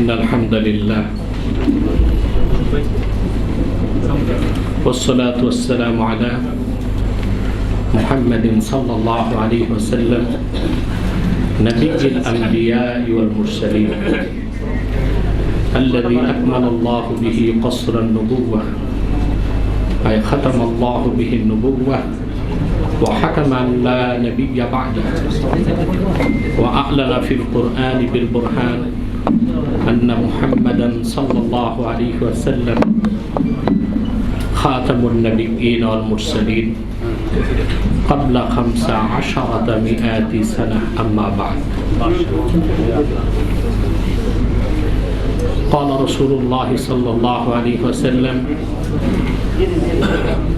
إن الحمد لله. والصلاة والسلام على محمد صلى الله عليه وسلم نبي الأنبياء والمرسلين الذي أكمل الله به قصر النبوة أي ختم الله به النبوة وحكم أن لا نبي بعده وأعلن في القرآن بالبرهان أن محمدا صلى الله عليه وسلم خاتم النبيين والمرسلين قبل خمس عشرة مئات سنة أما بعد. قال رسول الله صلى الله عليه وسلم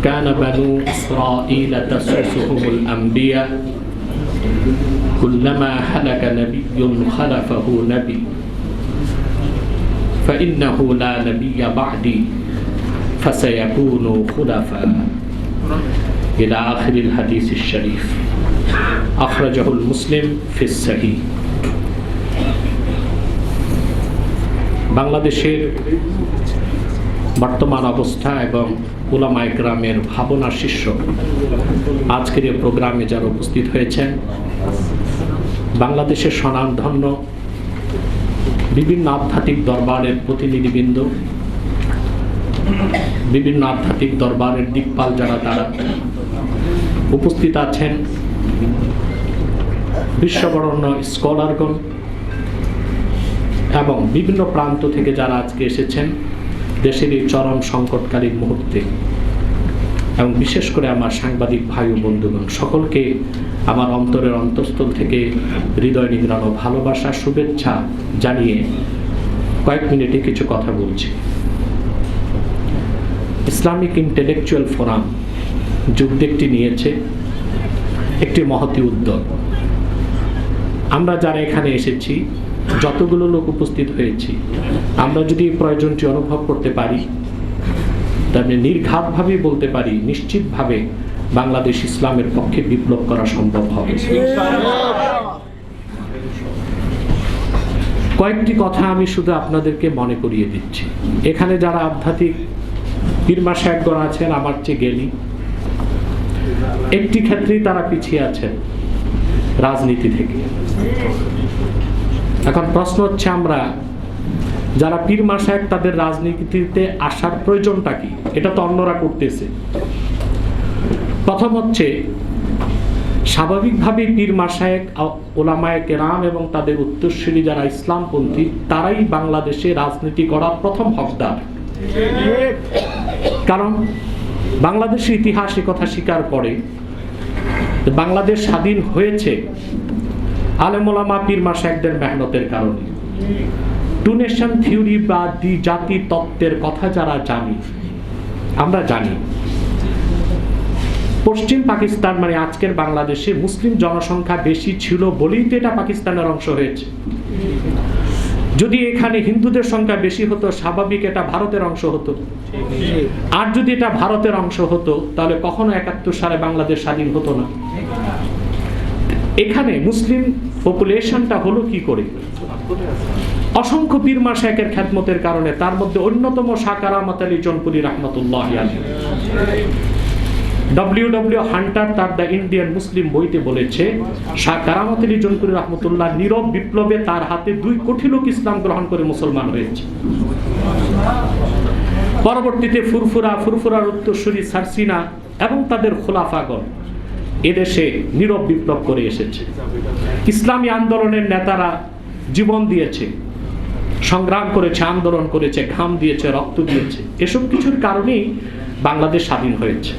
كان بنو إسرائيل تسوسهم الأنبياء كلما هلك نبي خلفه نبي فإنه لا نبي بعدي فسيكون خلفاء إلى آخر الحديث الشريف أخرجه المسلم في الصحيح বাংলাদেশের বর্তমান অবস্থা এবং উলামা গ্রামের ভাবনা শীর্ষ আজকের এই প্রোগ্রামে যারা উপস্থিত হয়েছেন বাংলাদেশের স্বনামধন্য বিভিন্ন আধ্যাত্মিক দরবারের প্রতিনিধিবৃন্দ, বিভিন্ন আধ্যাত্মিক দরবারের দিকপাল যারা, তারা উপস্থিত আছেন। বিশ্ববরণ্য স্কলারগণ এবং বিভিন্ন প্রান্ত থেকে যারা আজকে এসেছেন, দেশের এই চরম সংকটকারী মুহূর্তে। এবং বিশেষ করে আমার সাংবাদিক ভাই ও বন্ধুগণ, সকলকে আমার অন্তরের অন্তঃস্থল থেকে হৃদয় নিংড়ানো ভালোবাসা, শুভেচ্ছা জানিয়ে কয়েক মিনিটে কিছু কথা বলছি। ইসলামিক ইন্টেলেকচুয়াল ফোরাম যুগদেকটি নিয়েছে একটি মহতি উদ্যোগ। আমরা যারা এখানে এসেছি, যতগুলো লোক উপস্থিত হয়েছি, আমরা যদি প্রয়োজনটি অনুভব করতে পারি তাহলে নির্ঘাতভাবেই বলতে পারি, নিশ্চিতভাবে বাংলাদেশ ইসলামের পক্ষে বিপ্লব করা সম্ভব হবে। কয়েকটি কথা আমি শুধু আপনাদেরকে মনে করিয়ে দিচ্ছি। এখানে যারা আধ্যাত্মিক পীরমা সাহেবগণ আছেন, আমার চেয়ে গেলি একটি ক্ষেত্রেই তারা পিছিয়ে আছেন রাজনীতি থেকে। এখন প্রশ্ন হচ্ছে আমরা যারা পীর মাসায়েক তাদের রাজনীতিতে আসার প্রয়োজনটা কি? এটা তো অন্যরা করতেছে। প্রথম হচ্ছে, স্বাভাবিকভাবেই পীর মাসায়েক ওলামায় কেরাম এবং তাদের উত্তরসূরি যারা ইসলামপন্থী, তারাই বাংলাদেশে রাজনীতি করার প্রথম হকদার। কারণ বাংলাদেশের ইতিহাস কথা স্বীকার করে বাংলাদেশ স্বাধীন হয়েছে আলেমোলামা পীর মাসায়কদের মেহনতের কারণে। টু নেশন থিওরি বা দ্বি জাতি তত্ত্বের কথা যারা জানি, আমরা জানি। পশ্চিম পাকিস্তান মানে আজকের বাংলাদেশে মুসলিম জনসংখ্যা বেশি ছিল বলেই তো এটা পাকিস্তানের অংশ হয়েছে। যদি এখানে হিন্দুদের সংখ্যা বেশি হতো, স্বাভাবিক এটা ভারতের অংশ হতো। আর যদি এটা ভারতের অংশ হতো, তাহলে কখনো একাত্তর সালে বাংলাদেশ স্বাধীন হতো না। এখানে মুসলিম পপুলেশনটা হলো কি করে? অসংখ্য পীরমা শেখের খ্যাতমতের কারণে তার মধ্যে অন্যতম সাকারামত Ali Jaunpuri Rahmatullah W W Hunter তার দ্য ইন্ডিয়ান মুসলিম বইতে বলেছে শাহ কারামত আলী জনপুরি রহমতুল্লাহ নীরব বিপ্লবে তার হাতে দুই কোটি লোক ইসলাম গ্রহণ করে মুসলমান হয়েছে। পরবর্তীতে ফুরফুরা, ফুরফুরার উত্তরসূরি সারসিনা এবং তাদের খোলাফাগণ এদেশে নীরব বিপ্লব করে এসেছে। ইসলামী আন্দোলনের নেতারা জীবন দিয়েছে। সংগ্রাম করেছে, আন্দোলন করেছে, ঘাম দিয়েছে, রক্ত দিয়েছে। এসব কিছুর কারণেই বাংলাদেশ স্বাধীন হয়েছে।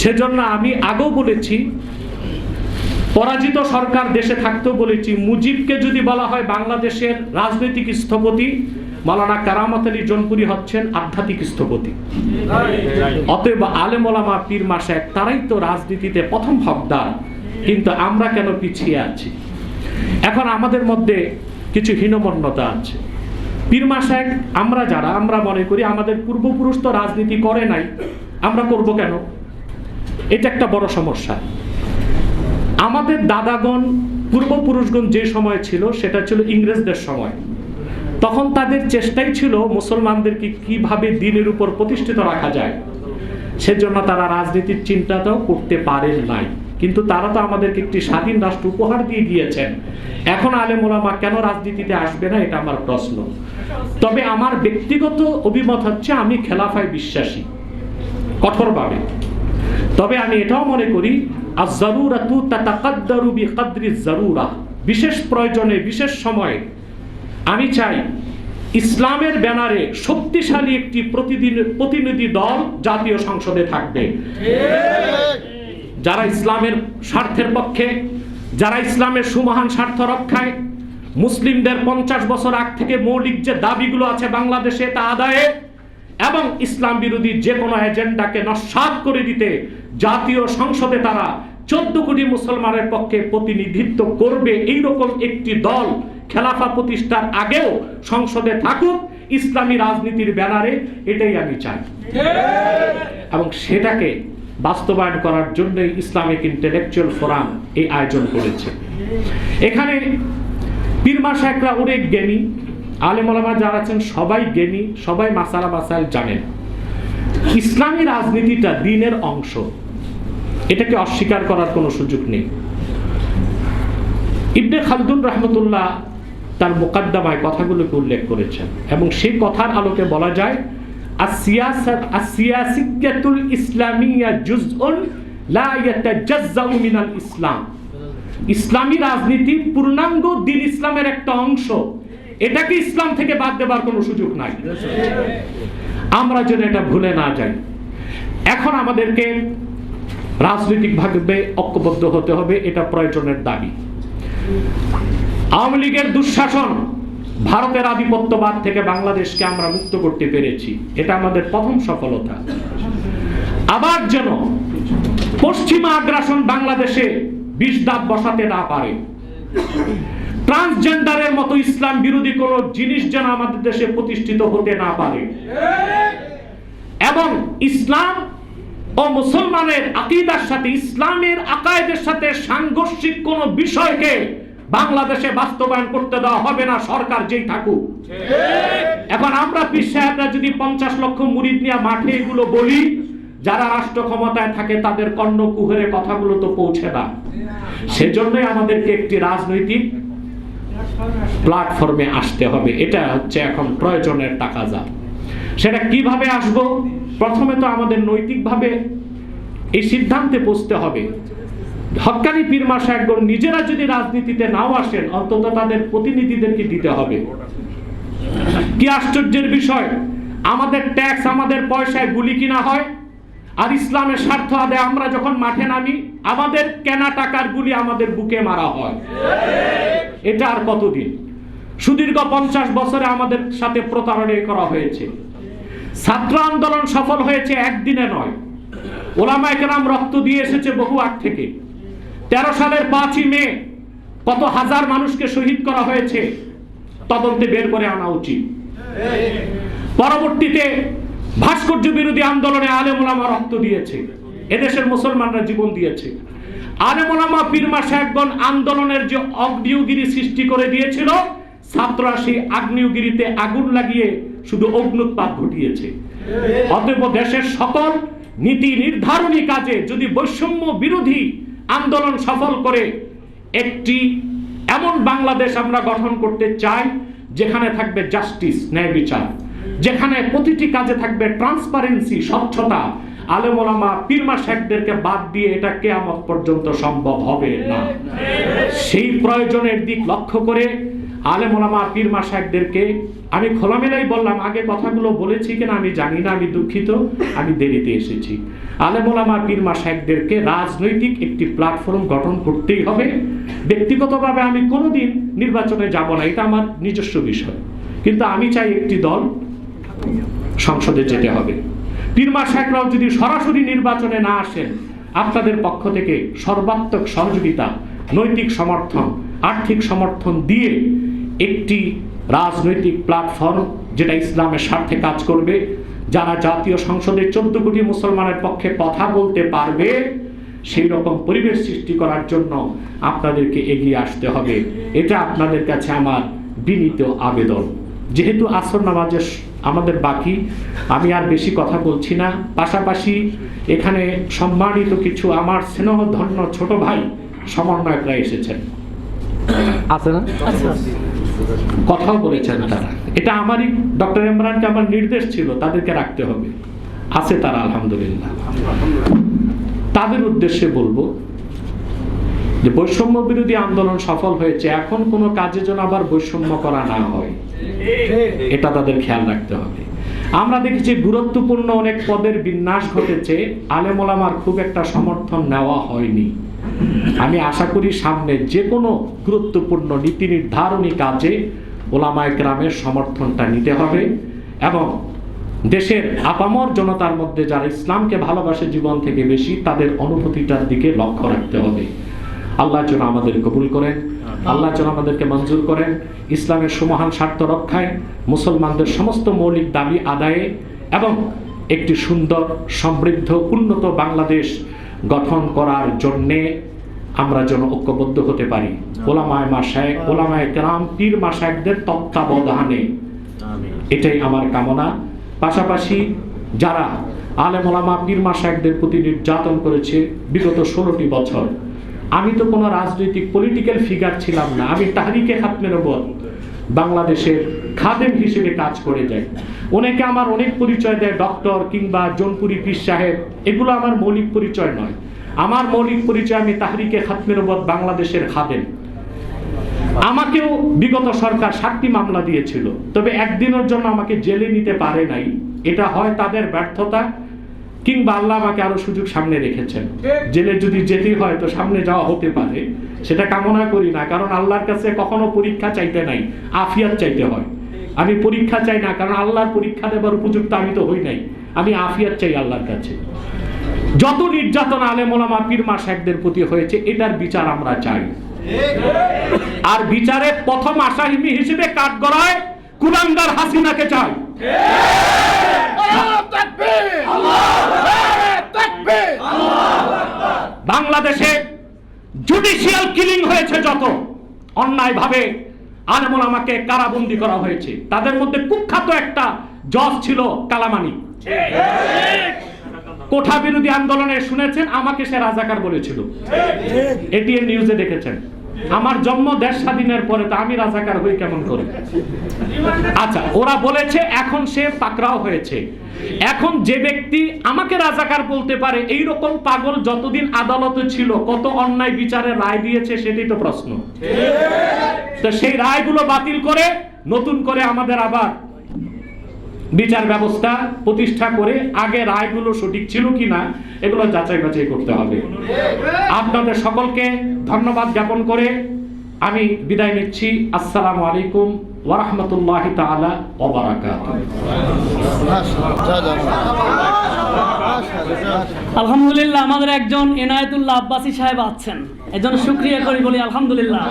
সেজন্য আমি আগেও বলেছি, পরাজিত সরকার দেশে থাকতেও বলেছি, মুজিবকে যদি বলা হয় বাংলাদেশের রাজনৈতিক স্থপতি মালানা কারামত আলী জনপুরি হচ্ছেন আধ্যাত্মিক স্থপতি। অতএব আলেমলামা পীর মাসেক তারাই তো রাজনীতিতে প্রথম হকদার, কিন্তু আমরা কেন পিছিয়ে আছি? এখন আমাদের মধ্যে কিছু হীনমন্যতা আছে। পীর মাসেক আমরা যারা, আমরা মনে করি আমাদের পূর্বপুরুষ তো রাজনীতি করে নাই। আমরা করব কেন? এটা একটা বড় সমস্যা। আমাদের দাদাগণ, পূর্বপুরুষগণ যে সময় ছিল, সেটা ছিল ইংরেজদের সময়। তখন তাদের চেষ্টাই ছিল মুসলমানদেরকে কীভাবে দিনের উপর প্রতিষ্ঠিত রাখা যায়। সেজন্য তারা রাজনীতির চিন্তাটাও করতে পারেন নাই। কিন্তু তারা তো আমাদেরকে একটি স্বাধীন রাষ্ট্র উপহার দিয়ে গিয়েছেন এখন আলেম ওলামা কেন রাজনীতিতে আসবে না, এটা আমার প্রশ্ন। তবে আমার ব্যক্তিগত অভিমত হচ্ছে, আমি খেলাফায় বিশ্বাসী, কঠোরভাবে। তবে আমি এটাও মনে করি বিশেষ প্রয়োজনে, বিশেষ সময়ে আমি চাই, ইসলামের ব্যানারে শক্তিশালী একটি প্রতিদিন প্রতিনিধি দল জাতীয় সংসদে থাকবে। যারা ইসলামের স্বার্থের পক্ষে যারা ইসলামের সুমহান স্বার্থ রক্ষায় মুসলিমদের পঞ্চাশ বছর আগ থেকে মৌলিক যে দাবিগুলো আছে বাংলাদেশে তা আদায়ে এবং ইসলাম বিরোধী যে কোনো এজেন্ডাকে নস্বাত করে দিতে জাতীয় সংসদে তারা চোদ্দ কোটি মুসলমানের পক্ষে প্রতিনিধিত্ব করবে। এইরকম একটি দল খেলাফা প্রতিষ্ঠার আগেও সংসদে থাকুক ইসলামী রাজনীতির ব্যানারে এটাই আমি চাই। এবং সেটাকে বাস্তবায়ন করার জন্য ইসলামিক ইন্টেলেকচুয়াল ফোরাম এই আয়োজন করেছে। এখানে পীরমা শেখরা অনেক জ্ঞানী আলেমলামা যারা আছেন সবাই জ্ঞানী, সবাই মাসালা মাসাইল জানেন। ইসলামী রাজনীতিটা দিনের অংশ। এটাকে অস্বীকার করার কোনো সুযোগ নেই। ইবনে খালদুন রহমতুল্লাহ তার মোকাদ্দমায় কথাগুলোকে উল্লেখ করেছেন এবং সেই কথার আলোকে বলা যায় আসিয়াসিয়াতুল ইসলামিয়া জুজউন লা ইয়াতাজাজ্জাউ মিনাল ইসলাম ইসলামী রাজনীতি পূর্ণাঙ্গ দিন ইসলামের একটা অংশ। এটাকে ইসলাম থেকে বাদ দেবার কোনো সুযোগ নাই। আমরা যেন এটা ভুলে না যাই। এখন আমাদেরকে রাজনৈতিকভাবে ঐক্যবদ্ধ হতে হবে, এটা প্রয়োজনের দাবি। আওয়ামী লীগের দুঃশাসন ভারতের আধিপত্যবাদ থেকে বাংলাদেশকে আমরা মুক্ত করতে পেরেছি। এটা আমাদের প্রথম সফলতা। আবার যেন পশ্চিমা আগ্রাসন বাংলাদেশে বিষ দাঁত বসাতে না পারে। ট্রান্সজেন্ডারের মতো ইসলাম বিরোধী কোন জিনিস যেন আমাদের দেশে প্রতিষ্ঠিত হতে না পারে। এবং ইসলাম ও মুসলমানের আকিদার সাথে, ইসলামের আকায়দের সাথে সাংঘর্ষিক কোন বিষয়কে বাংলাদেশে বাস্তবায়ন করতে দেওয়া হবে না সরকার যেই থাকুক। এখন আমরা পীর সাহেবরা যদি পঞ্চাশ লক্ষ মুরিদ নিয়ে মাঠে এগুলো বলি যারা রাষ্ট্র ক্ষমতায় থাকে তাদের কর্ণ কুহরে কথাগুলো তো পৌঁছে না। সেজন্যই আমাদেরকে একটি রাজনৈতিক প্ল্যাটফর্মে আসতে হবে। এটা হচ্ছে এখন প্রয়োজনের টাকা যা সেটা কীভাবে আসব? প্রথমে তো আমাদের নৈতিকভাবে এই সিদ্ধান্তে পৌঁছতে হবে। হকানি পীরমা সাহেবগণ নিজেরা যদি রাজনীতিতে নাও আসেন, অন্তত তাদের প্রতিনিধিদেরকে দিতে হবে। কি আশ্চর্যের বিষয়? আমাদের ট্যাক্স আমাদের পয়সায় গুলি কিনা হয়, আর ইসলামের স্বার্থ আদে আমরা যখন মাঠে নামি, আমাদের কেনা টাকার গুলি আমাদের বুকে মারা হয়। এটা আর কতদিন? সুদীর্ঘ পঞ্চাশ বছরে আমাদের সাথে প্রতারণা করা হয়েছে। ছাত্র আন্দোলন সফল হয়েছে একদিনে নয়। ওলামায় কেরাম রক্ত দিয়ে এসেছে বহু আগ থেকে। তেরো সালের পাঁচই মে কত হাজার মানুষকে শহীদ করা হয়েছে, তদন্তে বের করে আনা উচিত। পরবর্তীতে ভাস্কর্য বিরোধী আন্দোলনে আলেমুলামা রক্ত দিয়েছে, এদেশের মুসলমানরা জীবন দিয়েছে। আলেমুলামা পীরমা সাহেবগণ আন্দোলনের যে অগ্নিয়গিরি সৃষ্টি করে দিয়েছিল, ছাত্ররা সেই আগ্নেয়গিরিতে আগুন লাগিয়ে শুধু অগ্নুৎপাত ঘটিয়েছে। অতএব দেশের সকল নীতি নির্ধারণী কাজে যদি বৈষম্য বিরোধী আন্দোলন সফল করে একটি এমন বাংলাদেশ আমরা গঠন করতে চাই, যেখানে থাকবে জাস্টিস ন্যায় বিচার, যেখানে প্রতিটি কাজে থাকবে ট্রান্সপারেন্সি স্বচ্ছতা। আলেমোলামা পীরমা শেখদেরকে বাদ দিয়ে এটা কেয়ামত পর্যন্ত সম্ভব হবে না। সেই প্রয়োজনের দিক লক্ষ্য করে আলেমোলামা পীরমা শেখদেরকে আমি খোলামেলাই বললাম, আগে কথাগুলো বলেছি কিনা আমি জানি না, আমি দুঃখিত, আমি দেরিতে এসেছি। আলেমোলামা পীরমা শেখদেরকে রাজনৈতিক একটি প্ল্যাটফর্ম গঠন করতেই হবে। ব্যক্তিগতভাবে আমি কোনোদিন নির্বাচনে যাব না, এটা আমার নিজস্ব বিষয়। কিন্তু আমি চাই একটি দল সংসদে যেতে হবে। পীরমা শেখরাও যদি সরাসরি নির্বাচনে না আসেন, আপনাদের পক্ষ থেকে সর্বাত্মক সহযোগিতা, নৈতিক সমর্থন, আর্থিক সমর্থন দিয়ে একটি রাজনৈতিক প্ল্যাটফর্ম যেটা ইসলামের স্বার্থে কাজ করবে যারা জাতীয় সংসদে চোদ্দ কোটি মুসলমানের পক্ষে কথা বলতে পারবে সেই রকম পরিবেশ সৃষ্টি করার জন্য আপনাদেরকে এগিয়ে আসতে হবে। এটা আপনাদের কাছে আমার বিনীত আবেদন। যেহেতু আসর নামাজের আমাদের বাকি আমি আর বেশি কথা বলছি না। পাশাপাশি এখানে সম্মানিত কিছু আমার স্নেহধন্য ছোট ভাই সমন্বয়করা এসেছেন। আছে না? কথাও বলেছেন তারা। এটা আমারই, ডক্টর ইমরানকে আমার নির্দেশ ছিল, তাদেরকে রাখতে হবে। আছে তারা, আলহামদুলিল্লাহ। তাদের উদ্দেশ্যে বলব যে বৈষম্য বিরোধী আন্দোলন সফল হয়েছে, এখন কোনো কাজে জন্য আবার বৈষম্য করা না হয়। এটা তাদের খেয়াল রাখতে হবে। আমরা দেখেছি গুরুত্বপূর্ণ অনেক পদের বিন্যাস ঘটেছে আলেমোলামার খুব একটা সমর্থন নেওয়া হয়নি। আমি আশা করি সামনে যে কোনো গুরুত্বপূর্ণ নীতি নির্ধারণী কাজে ওলামায় গ্রামের সমর্থনটা নিতে হবে এবং দেশের আপামর জনতার মধ্যে যারা ইসলামকে ভালোবাসে জীবন থেকে বেশি তাদের অনুভূতিটার দিকে লক্ষ্য রাখতে হবে। আল্লাহ যেন আমাদের কবুল করেন আল্লাহ যেন আমাদেরকে মঞ্জুর করেন ইসলামের সুমহান স্বার্থ রক্ষায় মুসলমানদের সমস্ত মৌলিক দাবি আদায়ে এবং একটি সুন্দর সমৃদ্ধ উন্নত বাংলাদেশ গঠন করার জন্যে আমরা যেন ঐক্যবদ্ধ হতে পারি। ওলামায় মাসায় ওলামায় গ্রাম পীর মাসায়কদের তত্ত্বাবধানে। এটাই আমার কামনা। পাশাপাশি যারা আলেম ওলামা পীর মাসায়কদের প্রতি নির্যাতন করেছে বিগত ষোলোটি বছর আমি তো কোনো রাজনৈতিক পলিটিক্যাল ফিগার ছিলাম না। আমি তাহারিকে খাতমের ওপর বাংলাদেশের খাদেম হিসেবে কাজ করে যাই অনেকে আমার অনেক পরিচয় দেয় ডক্টর কিংবা জনপুরি পীর সাহেব। এগুলো আমার মৌলিক পরিচয় নয়। আমার মৌলিক পরিচয় আমি তাহরিকে খাতমের ওপর বাংলাদেশের খাদেম। আমাকেও বিগত সরকার সাতটি মামলা দিয়েছিল। তবে একদিনের জন্য আমাকে জেলে নিতে পারে নাই। এটা হয় তাদের ব্যর্থতা কিংবা আল্লাহ আমাকে আরও সুযোগ সামনে রেখেছেন। জেলে যদি যেতে হয় তো সামনে যাওয়া হতে পারে। সেটা কামনা করি না, কারণ আল্লাহর কাছে কখনো পরীক্ষা চাইতে নাই, আফিয়াত চাইতে হয়। আমি পরীক্ষা চাই না, কারণ আল্লাহর পরীক্ষা দেবার উপযুক্ত আমি তো হই নাই। আমি আফিয়াত চাই আল্লাহর কাছে। যত নির্যাতন আলেমোলামা পীর মাসাকদের প্রতি হয়েছে, এটার বিচার আমরা চাই। আর বিচারে প্রথম আসামি হিসেবে কাঠ গড়ায় কুলাঙ্গার হাসিনাকে চাই। হয়েছে যত অন্যায়ভাবে আলেমুল আমাকে কারাবন্দি করা হয়েছে তাদের মধ্যে কুখ্যাত একটা জজ ছিল কালামানি। কোঠা বিরোধী আন্দোলনে শুনেছেন আমাকে সে রাজাকার বলেছিল। এটিএন নিউজে দেখেছেন। আমার জন্ম দেশ স্বাধীনের পরে তো আমি রাজাকার হই কেমন করে? আচ্ছা ওরা বলেছে, এখন সে পাকড়াও হয়েছে। এখন যে ব্যক্তি আমাকে রাজাকার বলতে পারে এই রকম পাগল যতদিন আদালতে ছিল, কত অন্যায় বিচারে রায় দিয়েছে সেটাই তো প্রশ্ন। তো সেই রায়গুলো বাতিল করে, নতুন করে আমাদের আবার বিচার ব্যবস্থা প্রতিষ্ঠা করে আগে রায়গুলো সঠিক ছিল কিনা, এগুলো যাচাই বাছাই করতে হবে। আপনাদের সকলকে ধন্যবাদ জ্ঞাপন করে আমি বিদায় নিচ্ছি। আসসালামু আলাইকুম ওরহমতুল্লাহ তালা ওবরাকাত আলহামদুলিল্লাহ আমাদের একজন এনায়েতুল্লাহ আব্বাসী সাহেব আছেন। এজন শুক্রিয়া করি বলি আলহামদুলিল্লাহ।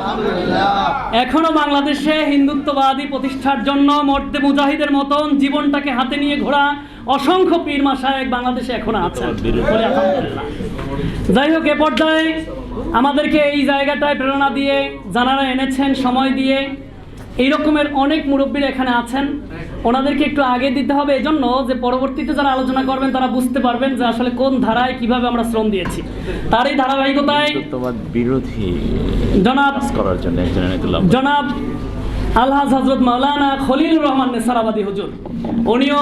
এখনও বাংলাদেশে হিন্দুত্ববাদী প্রতিষ্ঠার জন্য মর্দে মুজাহিদের মতন জীবনটাকে হাতে নিয়ে ঘোরা অসংখ্য পীর মাসায়েক বাংলাদেশে এখনও আছেন। বলি আলহামদুলিল্লাহ। যাই হোক এ পর্যায়ে আমাদেরকে এই জায়গাটায় প্রেরণা দিয়ে জানারা এনেছেন সময় দিয়ে এই রকমের অনেক মুরব্বীরা এখানে আছেন। ওনাদেরকে একটু আগে দিতে হবে এজন্য যে পরবর্তীতে যারা আলোচনা করবেন তারা বুঝতে পারবেন যে আসলে কোন ধারায় কীভাবে আমরা শ্রম দিয়েছি। তার এই ধারাবাহিকতায় বিরোধী জনাব করার জন্য জনাব আলহাজ হজরত মাওলানা খলিল রহমান নেসারাবাদী হুজুর। উনিও